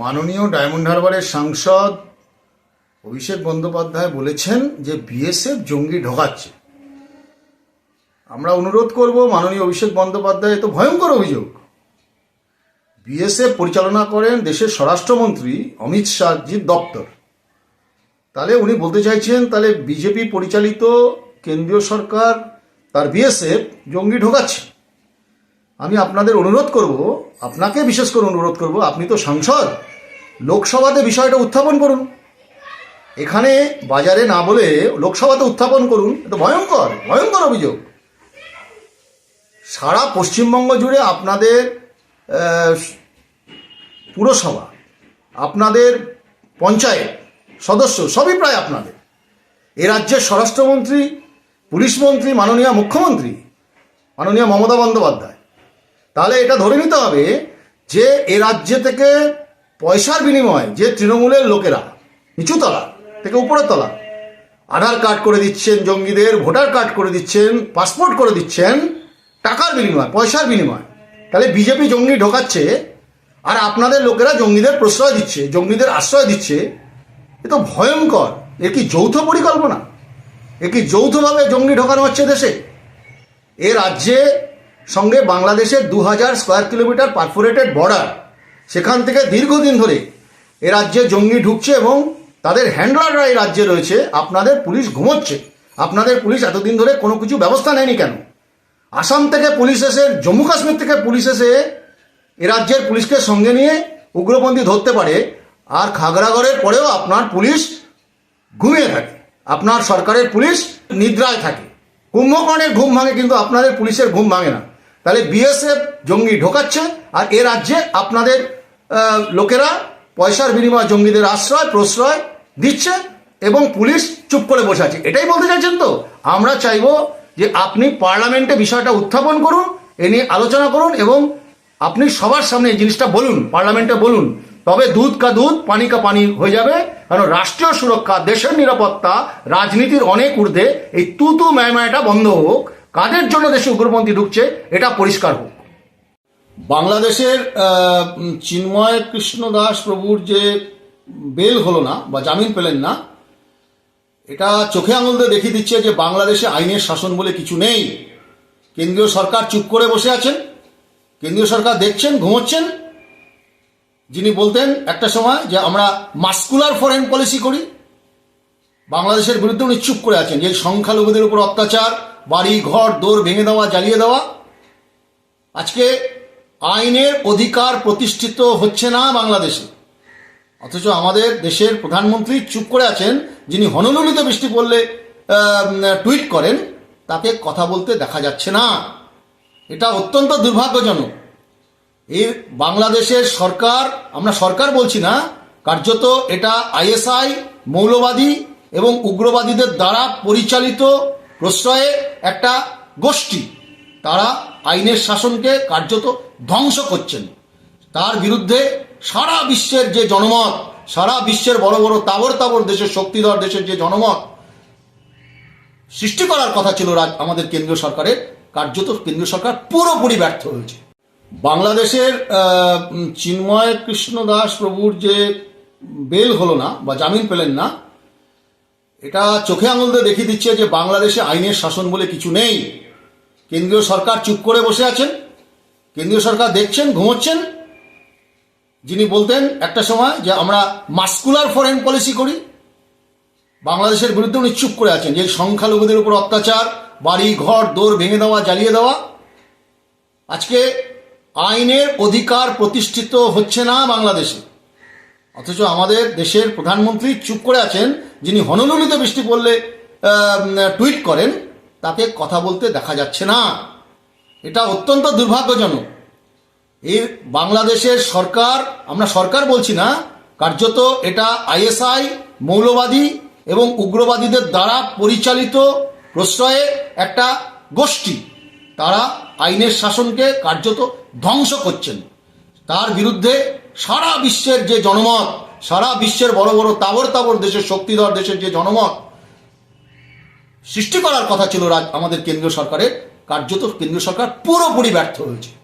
মাননীয় ডায়মন্ড হারবারের সাংসদ অভিষেক বন্দ্যোপাধ্যায় বলেছেন যে বিএসএফ জঙ্গি ঢোকাচ্ছে। আমরা অনুরোধ করব মাননীয় অভিষেক বন্দ্যোপাধ্যায়, এ তো ভয়ঙ্কর অভিযোগ। বিএসএফ পরিচালনা করেন দেশের স্বরাষ্ট্রমন্ত্রী অমিত শাহজির দপ্তর। তাহলে উনি বলতে চাইছেন, তাহলে বিজেপি পরিচালিত কেন্দ্রীয় সরকার, তার বিএসএফ জঙ্গি ঢোকাচ্ছে। আমি আপনাদের অনুরোধ করব, আপনাকে বিশেষ করে অনুরোধ করব, আপনি তো সাংসদ লোকসভাতে বিষয়টা উত্থাপন করুন। এখানে বাজারে না বলে লোকসভাতে উত্থাপন করুন, এটা ভয়ঙ্কর ভয়ঙ্কর অভিযোগ। সারা পশ্চিমবঙ্গ জুড়ে আপনাদের পুরসভা, আপনাদের পঞ্চায়েত সদস্য সবই প্রায় আপনাদের। এ রাজ্যের স্বরাষ্ট্রমন্ত্রী, পুলিশ মন্ত্রী, মাননীয় মুখ্যমন্ত্রী, মাননীয় মমতা বন্দ্যোপাধ্যায়। তাহলে এটা ধরে নিতে হবে যে এ রাজ্য থেকে পয়সার বিনিময়ে যে তৃণমূলের লোকেরা, নিচুতলা থেকে উপরের তলা আধার কার্ড করে দিচ্ছেন জঙ্গিদের, ভোটার কার্ড করে দিচ্ছেন, পাসপোর্ট করে দিচ্ছেন, টাকার বিনিময়, পয়সার বিনিময়। তাহলে বিজেপি জঙ্গি ঢোকাচ্ছে, আর আপনাদের লোকেরা জঙ্গিদের প্রশ্রয় দিচ্ছে, জঙ্গিদের আশ্রয় দিচ্ছে, এ তো ভয়ঙ্কর। এ কি যৌথ পরিকল্পনা? এ কি যৌথভাবে জঙ্গি ঢোকানো হচ্ছে দেশে? এ রাজ্যে সঙ্গে বাংলাদেশের দু হাজার স্কোয়ার কিলোমিটার পারফোরেটেড বর্ডার সেখান থেকে দীর্ঘদিন ধরে এ রাজ্যে জঙ্গি ঢুকছে এবং তাদের হ্যান্ডলাররা এই রাজ্যে রয়েছে। আপনাদের পুলিশ ঘুমোচ্ছে। আপনাদের পুলিশ এতদিন ধরে কোনো কিছু ব্যবস্থা নেয়নি কেন? আসাম থেকে পুলিশ এসে, জম্মু কাশ্মীর থেকে পুলিশ এসে এ রাজ্যের পুলিশকে সঙ্গে নিয়ে উগ্রপন্থী ধরতে পারে। আর খাগড়াগড়ের পরেও আপনার পুলিশ ঘুমিয়ে থাকে। আপনার সরকারের পুলিশ নিদ্রায় থাকে। কুম্ভকর্ণের ঘুম ভাঙে কিন্তু আপনাদের পুলিশের ঘুম ভাঙে না। তাহলে বিএসএফ জঙ্গি ঢোকাচ্ছে আর এ রাজ্যে আপনাদের লোকেরা পয়সার বিনিময়ে জঙ্গিদের আশ্রয়, প্রশ্রয় দিচ্ছে এবং পুলিশ চুপ করে বসে আছে। এটাই বলতে চাইছেন তো? আমরা চাইব যে আপনি পার্লামেন্টে বিষয়টা উত্থাপন করুন, এ নিয়ে আলোচনা করুন এবং আপনি সবার সামনে এই জিনিসটা বলুন, পার্লামেন্টে বলুন। তবে দুধ কা দুধ, পানি কা পানি হয়ে যাবে। কারণ রাষ্ট্রীয় সুরক্ষা, দেশের নিরাপত্তা, রাজনীতির অনেক ঊর্ধ্বে এই তুতু ম্যায়মায়টা বন্ধ হোক। কাদের জন্য দেশে উগ্রপন্থী ঢুকছে, এটা পরিষ্কার হোক। বাংলাদেশের চিন্ময় কৃষ্ণ দাস প্রভুর যে বেল হলো না বা জামিন পেলেন না, এটা চোখে আঙুল দিয়ে দেখিয়ে দিচ্ছে যে বাংলাদেশে আইনের শাসন বলে কিছু নেই। কেন্দ্রীয় সরকার চুপ করে বসে আছেন, কেন্দ্রীয় সরকার দেখছেন, ঘুমোচ্ছেন। যিনি বলতেন একটা সময় যে আমরা মাস্কুলার ফরেন পলিসি করি, বাংলাদেশের বিরুদ্ধে উনি চুপ করে আছেন, যে সংখ্যালঘুদের উপর অত্যাচার, বাড়ি, ঘর দৌড় ভেঙে দেওয়া, জ্বালিয়ে দেওয়া। আজকে আইনের অধিকার প্রতিষ্ঠিত হচ্ছে না বাংলাদেশে। অথচ আমাদের দেশের প্রধানমন্ত্রী চুপ করে আছেন, যিনি হনললিত বৃষ্টি পড়লে টুইট করেন, তাকে কথা বলতে দেখা যাচ্ছে না। এটা অত্যন্ত দুর্ভাগ্যজনক। এই বাংলাদেশের সরকার, আমরা সরকার বলছি না, কার্যত এটা আইএসআই, মৌলবাদী এবং উগ্রবাদীদের দ্বারা পরিচালিত প্রশ্রয়ে একটা গোষ্ঠী। তারা আইনের শাসনকে কার্যত ধ্বংস করছেন। তার বিরুদ্ধে সারা বিশ্বের যে জনমত, সারা বিশ্বের বড় বড় তাবর তাবর দেশের শক্তিধর দেশের যে জনমত সৃষ্টি করার কথা ছিল আমাদের কেন্দ্রীয় সরকারের, কার্যত কেন্দ্রীয় সরকার পুরোপুরি ব্যর্থ হয়েছে। বাংলাদেশের চিন্ময় কৃষ্ণ দাস প্রভুর যে বেল হলো না, বা জামিন পেলেন না, এটা চোখে আঙুল দিয়ে দেখিয়ে দিচ্ছে যে বাংলাদেশে আইনের শাসন বলে কিছু নেই। কেন্দ্রীয় সরকার চুপ করে বসে আছেন, কেন্দ্রীয় সরকার দেখছেন, ঘুমোচ্ছেন। যিনি বলতেন একটা সময় যে আমরা মাস্কুলার ফরেন পলিসি করি। বাংলাদেশের বিরুদ্ধে উনি চুপ করে আছেন যে সংখ্যালঘুদের উপর অত্যাচার, বাড়ি, ঘর দৌড় ভেঙে দেওয়া, জ্বালিয়ে দেওয়া। আজকে আইনের অধিকার প্রতিষ্ঠিত হচ্ছে না বাংলাদেশে। অথচ আমাদের দেশের প্রধানমন্ত্রী চুপ করে আছেন, যিনি হনললিত বৃষ্টি পড়লে টুইট করেন তাকে কথা বলতে দেখা যাচ্ছে না। এটা অত্যন্ত দুর্ভাগ্যজনক। এর বাংলাদেশের সরকার, আমরা সরকার বলছি না, কার্যত এটা আইএসআই, মৌলবাদী এবং উগ্রবাদীদের দ্বারা পরিচালিত প্রশ্রয়ে একটা গোষ্ঠী। তারা আইনের শাসনকে কার্যত ধ্বংস করছেন। তার বিরুদ্ধে সারা বিশ্বের যে জনমত, সারা বিশ্বের বড় বড় তাবর তাবর দেশের শক্তিধর দেশের যে জনমত সৃষ্টি করার কথা ছিল আমাদের কেন্দ্রীয় সরকারের। কার্যত কেন্দ্রীয় সরকার পুরোপুরি ব্যর্থ হয়েছে।